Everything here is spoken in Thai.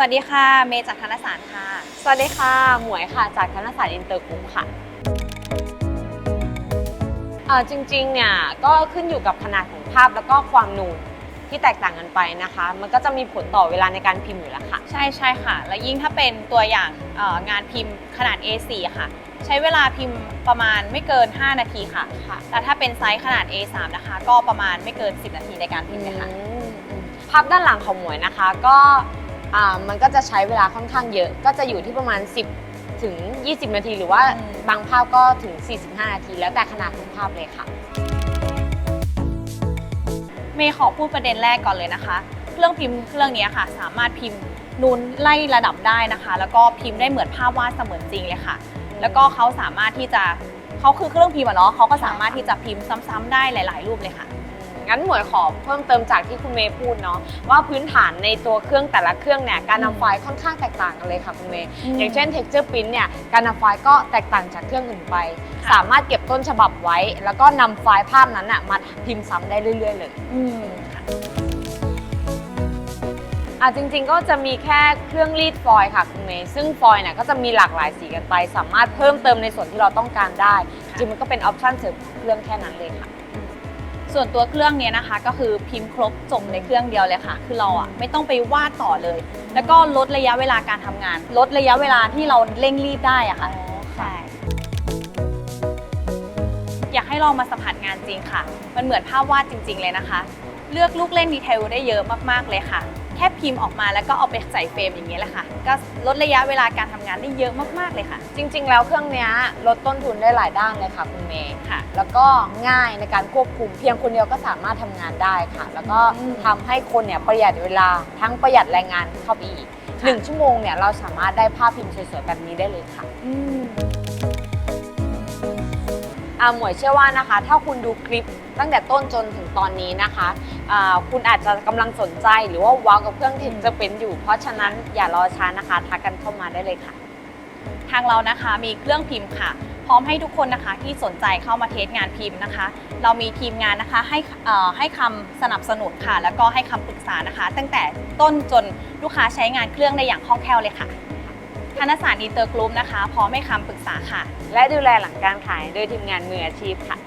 วัสดีค่ะ เมย์จากธนสารค่ะ สวัสดีค่ะ หมวยค่ะ จากธนศาสตร์อินเตอร์กรุ๊ปค่ะอ่าจริงๆ เนี่ยก็ขึ้นอยู่กับขนาดของภาพแล้วก็ความนูนที่แตกต่างกันไปนะคะ มันก็จะมีผลต่อเวลาในการพิมพ์อยู่แล้วค่ะ ใช่ใช่ค่ะ แล้วยิ่งถ้าเป็นตัวอย่างเอ่องานพิมพ์ขนาด A4 อะค่ะ ใช้เวลาพิมพ์ประมาณไม่เกิน 5 นาทีค่ะ ค่ะ แต่ถ้าเป็นไซส์ขนาด A3 นะคะ ก็ประมาณไม่เกิน 10 นาทีในการพิมพ์เลยค่ะอืมอืมภาพด้านหลังของหมวยนะคะ ก็ อ่ามันก็จะใช้เวลาค่อนข้างเยอะ ก็จะอยู่ที่ประมาณ 10 ถึง 20 นาที หรือว่าอืมบางภาพก็ถึง 45 นาที แล้วแต่ขนาดของภาพเลยค่ะ เมย์ขอพูดประเด็นแรกก่อนเลยนะคะ เครื่องพิมพ์เครื่องนี้ค่ะ สามารถพิมพ์นูนไล่ระดับได้นะคะ แล้วก็พิมพ์ได้เหมือนภาพวาดเสมือนจริงเลยค่ะ แล้วก็เขาสามารถที่จะเขาคือเครื่องพิมพ์อะเนาะเขาก็สามารถที่จะพิมพ์ซ้ำๆได้หลาย ๆ รูปเลยค่ะ งั้นหมวยขอเพิ่มเติมจากที่คุณเมย์พูดเนาะว่าพื้นฐานในตัวเครื่องแต่ละเครื่องเนี่ยการอืมนำไฟล์ค่อนข้างแตกต่างกันเลยค่ะคุณเมย์อืมอย่างเช่น texture print เนี่ยการนำไฟล์ก็แตกต่างจากเครื่องอื่นไปค่ะสามารถเก็บต้นฉบับไว้ แล้วก็นำไฟล์ภาพนั้นน่ะมาพิมพ์ซ้ำได้เรื่อย ๆ เลย อืมค่ะอะจริงๆก็จะมีแค่เครื่องรีดฟอยล์ค่ะคุณเมย์ซึ่งฟอยล์เนี่ยก็จะมีหลากหลายสีกันไป สามารถเพิ่มเติมในส่วนที่เราต้องการได้ค่ะจริงมันก็เป็นออปชั่นเสริมของเครื่องแค่นั้นเลยค่ะ ส่วนตัวเครื่องเนี้ยนะคะ ก็คือพิมพ์ครบจบในเครื่องเดียวเลยค่ะ คือเราอะไม่ต้องไปวาดต่อเลย แล้วก็ลดระยะเวลาการทำงาน ลดระยะเวลาที่เราเร่งรีบได้อะค่ะใช่อยากให้ลองมาสัมผัสงานจริงค่ะ มันเหมือนภาพวาดจริง ๆ เลยนะคะ เลือกลูกเล่นดีเทลได้เยอะมากๆเลยค่ะแค่พิมพ์ออกมาแล้วก็เอาไปใส่เฟรมอย่างนี้ยแหละค่ะ ก็ลดระยะเวลาการทำงานได้เยอะมากๆเลยค่ะ จริง ๆ แล้วเครื่องเนี้ยลดต้นทุนได้หลายด้านเลยค่ะคุณเมย์ค่ะ แล้วก็ง่ายในการควบคุมเพียงคนเดียวก็สามารถทำงานได้ค่ะ แล้วก็อืมทำให้คนเนี่ยประหยัดเวลาทั้งประหยัดแรงงานเข้าไปอีกค่ะหนึ่งชั่วโมงเนี่ยเราสามารถได้ภาพพิมพ์สวยๆแบบนี้ได้เลยค่ะอืมอาหมวยเชื่อว่านะคะ ถ้าคุณดูคลิป ตั้งแต่ต้นจนถึงตอนนี้นะคะอ่าคุณอาจจะกำลังสนใจหรือว่าว้าวกับเครื่องเทคจะเป็นอยู่ เพราะฉะนั้นอย่ารอช้านะคะทักกันเข้ามาได้เลยค่ะ ทางเรานะคะมีเครื่องพิมพ์ค่ะ พร้อมให้ทุกคนนะคะที่สนใจเข้ามาเทสงานพิมพ์นะคะ เรามีทีมงานนะคะให้เอ่อให้คำสนับสนุนค่ะ แล้วก็ให้คำปรึกษานะคะ ตั้งแต่ต้นจนลูกค้าใช้งานเครื่องได้อย่างคล่องแคล่วเลยค่ะธนสารอินเตอร์กรุ๊ปนะคะพร้อมให้คำปรึกษาค่ะ และดูแลหลังการขายโดยทีมงานมืออาชีพค่ะ